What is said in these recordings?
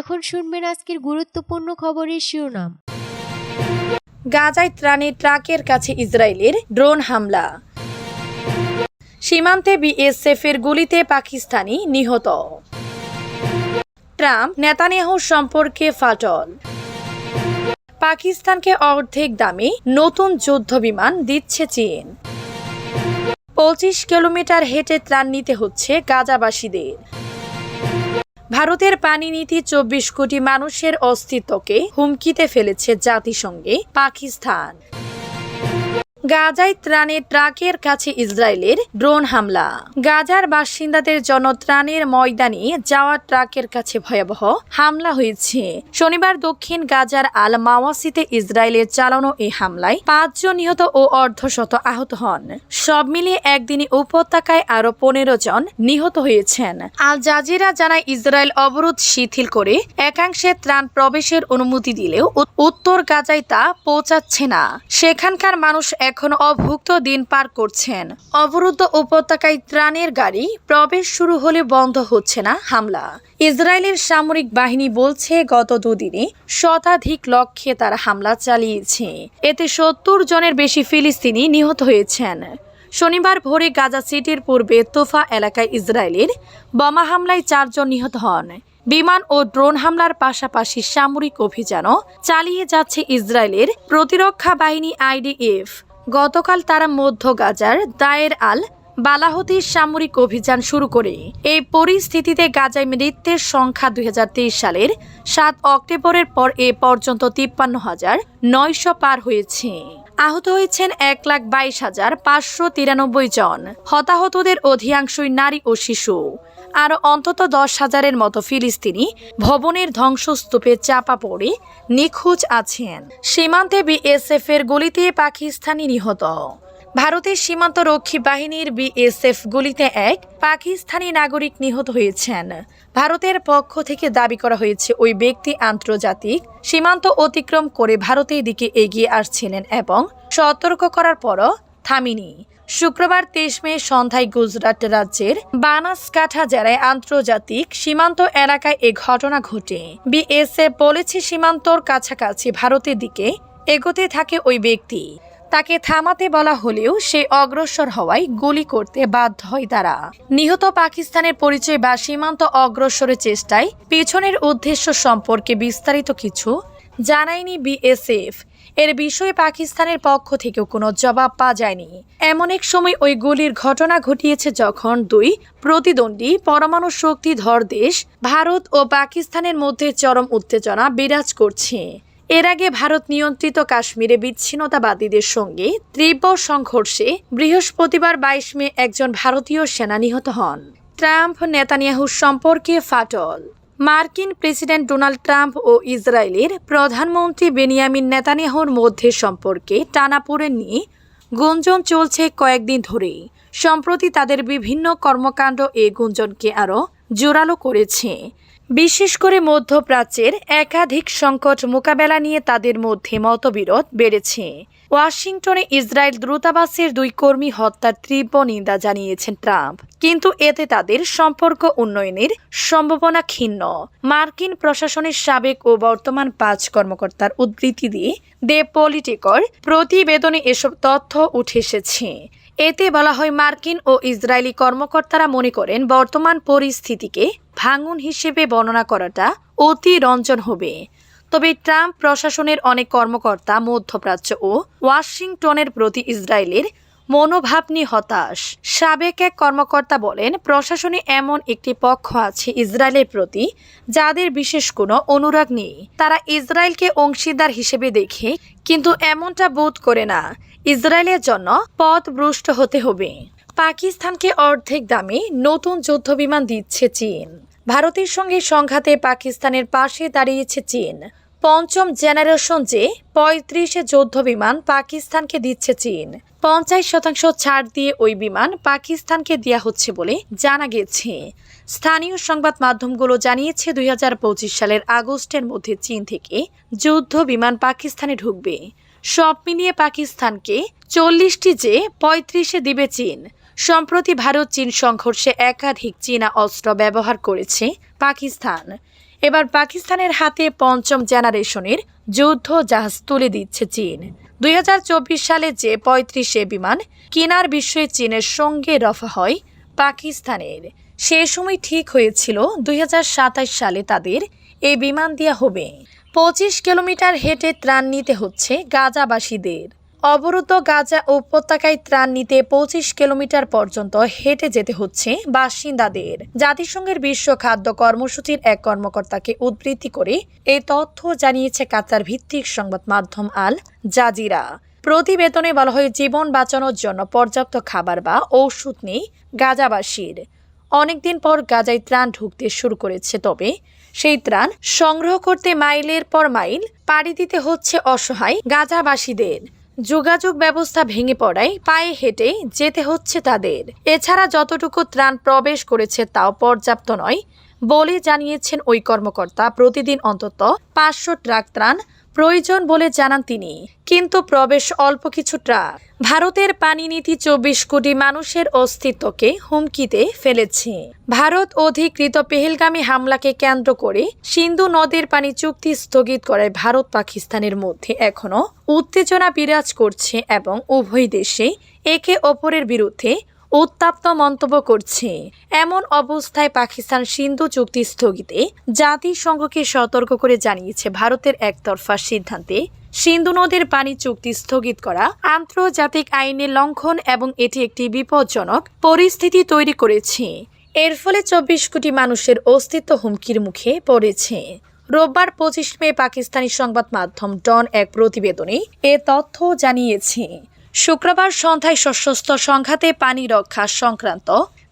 এখন শুনবেন আজকের গুরুত্বপূর্ণ খবরের শিরোনাম। গাজায় ত্রাণের ট্রাকের কাছে ইসরায়েলের ড্রোন হামলা। সীমান্তে বিএসএফের গুলিতে পাকিস্তানি নিহত। ট্রাম্প নেতানিয়াহুর সম্পর্কে ফাটল। পাকিস্তানকে অর্ধেক দামে নতুন যুদ্ধ বিমান দিচ্ছে চীন। পঁচিশ কিলোমিটার হেঁটে ত্রাণ নিতে হচ্ছে গাজাবাসীদের। ভারতের পানি নীতি চব্বিশ কোটি মানুষের অস্তিত্বকে হুমকিতে ফেলেছে জাতিসংঘে পাকিস্তান। গাজায় ত্রাণের ট্রাকের কাছে ইসরায়েলের ড্রোন হামলা। গাজার বাসিন্দাদের জন্য ত্রাণের ময়দানে যাওয়া ট্রাকের কাছে ভয়াবহ হামলা হয়েছে। শনিবার দক্ষিণ গাজার আল মাওয়াসিতে ইসরায়েলের চালানো এই হামলায় পাঁচজন নিহত ও অর্ধশত আহত হন। সব মিলিয়ে একদিনে উপত্যকায় আরও পনেরো জন নিহত হয়েছেন। আল জাজিরা জানায়, ইসরায়েল অবরোধ শিথিল করে একাংশে ত্রাণ প্রবেশের অনুমতি দিলেও উত্তর গাজায় তা পৌঁছাচ্ছে না। সেখানকার মানুষ এখন অভুক্ত দিন পার করছেন। অবরুদ্ধ উপত্যকায় ত্রাণের গাড়ি প্রবেশ শুরু হলে বন্ধ হচ্ছে না হামলা। ইসরায়েলের সামরিক বাহিনী বলছে, গত দুদিনে শতাধিক লক্ষ্যে তারা হামলা চালিয়েছে। এতে সত্তর জনের বেশি ফিলিস্তিনি নিহত হয়েছেন। শনিবার ভোরে গাজা সিটির পূর্বে তোফা এলাকায় ইসরায়েলের বোমা হামলায় চারজন নিহত হন। বিমান ও ড্রোন হামলার পাশাপাশি সামরিক অভিযানও চালিয়ে যাচ্ছে ইসরায়েলের প্রতিরক্ষা বাহিনী আইডিএফ। গতকাল তারা মধ্য গাজার দায়ের আল বালাহতির সামরিক অভিযান শুরু করে। এই পরিস্থিতিতে গাজায় মৃত্যুর সংখ্যা দুই হাজার তেইশ সালের সাত অক্টোবরের পর এ পর্যন্ত তিপ্পান্ন হাজার নয়শো পার হয়েছে। আহত হয়েছেন এক লাখ বাইশ হাজার পাঁচশো তিরানব্বই জন। হতাহতদের অধিকাংশই নারী ও শিশু। আর অন্তত দশ হাজারের মতো ফিলিস্তিনি ভবনের ধ্বংসস্তূপে চাপা পড়ে নিখোঁজ আছেন। সীমান্তে বিএসএফ এর গলিতে পাকিস্তানি নিহত। ভারতের সীমান্ত রক্ষী বাহিনীর বিএসএফ গুলিতে এক পাকিস্তানি নাগরিক নিহত হয়েছেন। ভারতের পক্ষ থেকে দাবি করা হয়েছে, ওই ব্যক্তি আন্তর্জাতিক সীমান্ত অতিক্রম করে ভারতের দিকে এগিয়ে আসছিলেন এবং সতর্ক করার পরও থামিনি। শুক্রবার তেইশ মে সন্ধ্যায় গুজরাট রাজ্যের বানাসকাঠা জেলায় আন্তর্জাতিক সীমান্ত এলাকায় এ ঘটনা ঘটে। বিএসএফ বলেছে, সীমান্তর কাছাকাছি ভারতের দিকে এগোতে থাকে ওই ব্যক্তি। তাকে থামাতে বলা হলেও সে অগ্রসর হওয়ায় গুলি করতে বাধ্য হয় তারা। নিহত পাকিস্তানের পরিচয় বা সীমান্ত অগ্রসরের চেষ্টায় পিছনের উদ্দেশ্য সম্পর্কে বিস্তারিত কিছু জানায়নি বিএসএফ। এর বিষয়ে পাকিস্তানের পক্ষ থেকেও কোনো জবাব পাওয়া যায়নি। এমন এক সময় ওই গুলির ঘটনা ঘটিয়েছে যখন দুই প্রতিদ্বন্দ্বী পরমাণু শক্তিধর দেশ ভারত ও পাকিস্তানের মধ্যে চরম উত্তেজনা বিরাজ করছে। এর আগে ভারত নিয়ন্ত্রিত কাশ্মীরে বিচ্ছিন্নতাবাদীদের সঙ্গে তীব্র সংঘর্ষে বৃহস্পতিবার বাইশ মে একজন ভারতীয় সেনা নিহত হন। ট্রাম্প নেতানিয়াহুর সম্পর্কে ফাটল। মার্কিন প্রেসিডেন্ট ডোনাল্ড ট্রাম্প ও ইসরায়েলের প্রধানমন্ত্রী বেনিয়ামিন নেতানিয়াহুর মধ্যে সম্পর্কে টানাপোড়েন নিয়ে গুঞ্জন চলছে কয়েকদিন ধরেই। সম্প্রতি তাদের বিভিন্ন কর্মকাণ্ড এ গুঞ্জনকে আরও জোরালো করেছে। বিশেষ করে মধ্যপ্রাচ্যের একাধিক সংকট মোকাবেলা নিয়ে তাদের মধ্যে মতবিরোধ বেড়েছে। ওয়াশিংটনে ইসরায়েল দূতাবাসের দুই কর্মী হত্যার তীব্র নিন্দা জানিয়েছেন ট্রাম্প। কিন্তু এতে তাদের সম্পর্ক উন্নয়নের সম্ভাবনা ক্ষীণ। মার্কিন প্রশাসনের সাবেক ও বর্তমান পাঁচ কর্মকর্তার উদ্ধৃতি দিয়ে দে পলিটিকর প্রতিবেদনে এসব তথ্য উঠে এসেছে। এতে বলা হয়, মার্কিন ও ইসরায়েলি কর্মকর্তারা মনে করেন, বর্তমান পরিস্থিতিকে ভাঙন হিসেবে বর্ণনা করাটা অতি রঞ্জন হবে। তবে ট্রাম্প প্রশাসনের অনেক কর্মকর্তা মধ্যপ্রাচ্য ও ওয়াশিংটনের প্রতি ইসরায়েলের মনোভাব নিয়ে হতাশ সাবেক এক কর্মকর্তা বলেন, প্রশাসনে এমন একটি পক্ষ আছে ইসরায়েলের প্রতি যাদের বিশেষ কোনো অনুরাগ নেই। তারা ইসরায়েলকে অংশীদার হিসেবে দেখে, কিন্তু এমনটা বোধ করে না। ইসরায়েলের জন্য পথ ভ্রষ্ট হতে হবে। পাকিস্তানকে অর্ধেক দামে নতুন যুদ্ধবিমান দিচ্ছে চীন। ভারতের সঙ্গে সংঘাতে পাকিস্তানের পাশে দাঁড়িয়েছে চীন। পঞ্চম জেনারেশন যে পঁয়ত্রিশে যুদ্ধ বিমান পাকিস্তানকে দিচ্ছে চীন। পঞ্চাশ শতাংশ ছাড় দিয়ে ওই বিমান পাকিস্তানকে দেওয়া হচ্ছে বলে জানা গেছে। স্থানীয় সংবাদ মাধ্যমগুলো জানিয়েছে, দুই হাজার পঁচিশ সালের আগস্টের মধ্যে চীন থেকে যুদ্ধ বিমান পাকিস্তানে ঢুকবে। সব মিলিয়ে পাকিস্তানকে চল্লিশটি যে পঁয়ত্রিশে দিবে চীন সম্প্রতি ভারত চীন সংঘর্ষে একাধিক চীনা অস্ত্র ব্যবহার করেছে পাকিস্তান। এবার পাকিস্তানের হাতে পঞ্চম জেনারেশনের যুদ্ধ জাহাজ তুলে দিচ্ছে চীন। দুই হাজার চব্বিশ সালে যে পঁয়ত্রিশে বিমান কেনার বিষয়ে চীনের সঙ্গে রফা হয় পাকিস্তানের। সে সময় ঠিক হয়েছিল দুই হাজার সাতাশ সালে তাদের এই বিমান দেওয়া হবে। পঁচিশ কিলোমিটার হেঁটে ত্রাণ নিতে হচ্ছে গাজাবাসীদের। অবরুদ্ধ গাজা উপত্যকায় ত্রাণ নিতে পঁচিশ কিলোমিটার পর্যন্ত হেঁটে যেতে হচ্ছে বাসিন্দাদের। জাতিসংঘের বিশ্ব খাদ্য কর্মসূচির এক কর্মকর্তাকে উদ্বৃত্তি করে এই তথ্য জানিয়েছে কাতার ভিত্তিক সংবাদ মাধ্যম আল জাজিরা। প্রতিবেদনে বলা হয়, জীবন বাঁচানোর জন্য পর্যাপ্ত খাবার বা ঔষধ নেই গাজাবাসীর। অনেকদিন পর গাজায় ত্রাণ ঢুকতে শুরু করেছে, তবে সেই ত্রাণ সংগ্রহ করতে মাইলের পর মাইল পাড়ি দিতে হচ্ছে অসহায় গাজাবাসীদের। যোগাযোগ ব্যবস্থা ভেঙে পড়ায় পায়ে হেঁটে যেতে হচ্ছে তাদের। এছাড়া যতটুকু ত্রাণ প্রবেশ করেছে তাও পর্যাপ্ত নয় বলে জানিয়েছেন ওই কর্মকর্তা। প্রতিদিন অন্তত পাঁচশো ট্রাক ত্রাণ প্রয়োজন বলে জানান তিনি। কিন্তু প্রবেশ অল্প কিছু ট্রাক। ভারতের পানি নীতি চব্বিশ কোটি মানুষের অস্তিত্বকে হুমকিতে ফেলেছে। ভারত অধিকৃত পেহেলগামী হামলাকে কেন্দ্র করে সিন্ধু নদের পানি চুক্তি স্থগিত করায় ভারত পাকিস্তানের মধ্যে এখনও উত্তেজনা বিরাজ করছে এবং উভয় দেশে একে অপরের বিরুদ্ধে উত্তাপ্ত মন্তব্য করছে। এমন অবস্থায় পাকিস্তান সিন্ধু চুক্তি স্থগিতে জাতিসংঘকে সতর্ক করে জানিয়েছে ভারতের একতরফা সিদ্ধান্তে। সিন্ধু নদের পানি চুক্তি স্থগিত করা আন্তর্জাতিক আইনের লঙ্ঘন এবং এটি একটি বিপজ্জনক পরিস্থিতি তৈরি করেছে। এর ফলে চব্বিশ কোটি মানুষের অস্তিত্ব হুমকির মুখে পড়েছে। রোববার পঁচিশ মে পাকিস্তানি সংবাদ মাধ্যম ডন এক প্রতিবেদনে এ তথ্য জানিয়েছে। শুক্রবার সন্ধ্যায় সশস্ত্র সংঘাতে পানি রক্ষা সংক্রান্ত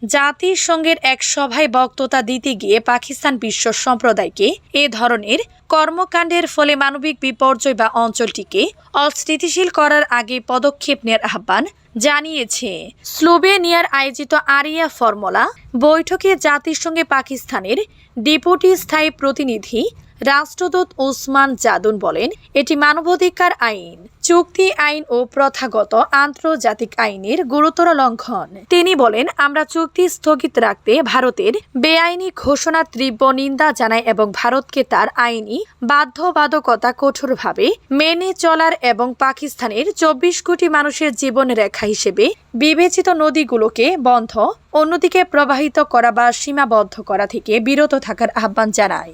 জাতিসংঘের এক সভায় বক্তৃতা দিতে গিয়ে পাকিস্তান বিশ্ব সম্প্রদায়কে এ ধরনের কর্মকাণ্ডের ফলে মানবিক বিপর্যয় বা অঞ্চলটিকে অস্থিতিশীল করার আগে পদক্ষেপ নেওয়ার আহ্বান জানিয়েছে। স্লোভেনিয়ার আয়োজিত আরিয়া ফর্মুলা বৈঠকে জাতিসংঘে পাকিস্তানের ডেপুটি স্থায়ী প্রতিনিধি রাষ্ট্রদূত ওসমান জাদুন বলেন, এটি মানবাধিকার আইন, চুক্তি আইন ও প্রথাগত আন্তর্জাতিক আইনের গুরুতর লঙ্ঘন। তিনি বলেন, আমরা চুক্তি স্থগিত রাখতে ভারতের বেআইনি ঘোষণা তীব্র নিন্দা জানায় এবং ভারতকে তার আইনি বাধ্যবাধকতা কঠোরভাবে মেনে চলার এবং পাকিস্তানের চব্বিশ কোটি মানুষের জীবন রেখা হিসেবে বিবেচিত নদীগুলোকে বন্ধ, অন্যদিকে প্রবাহিত করা বা সীমাবদ্ধ করা থেকে বিরত থাকার আহ্বান জানায়।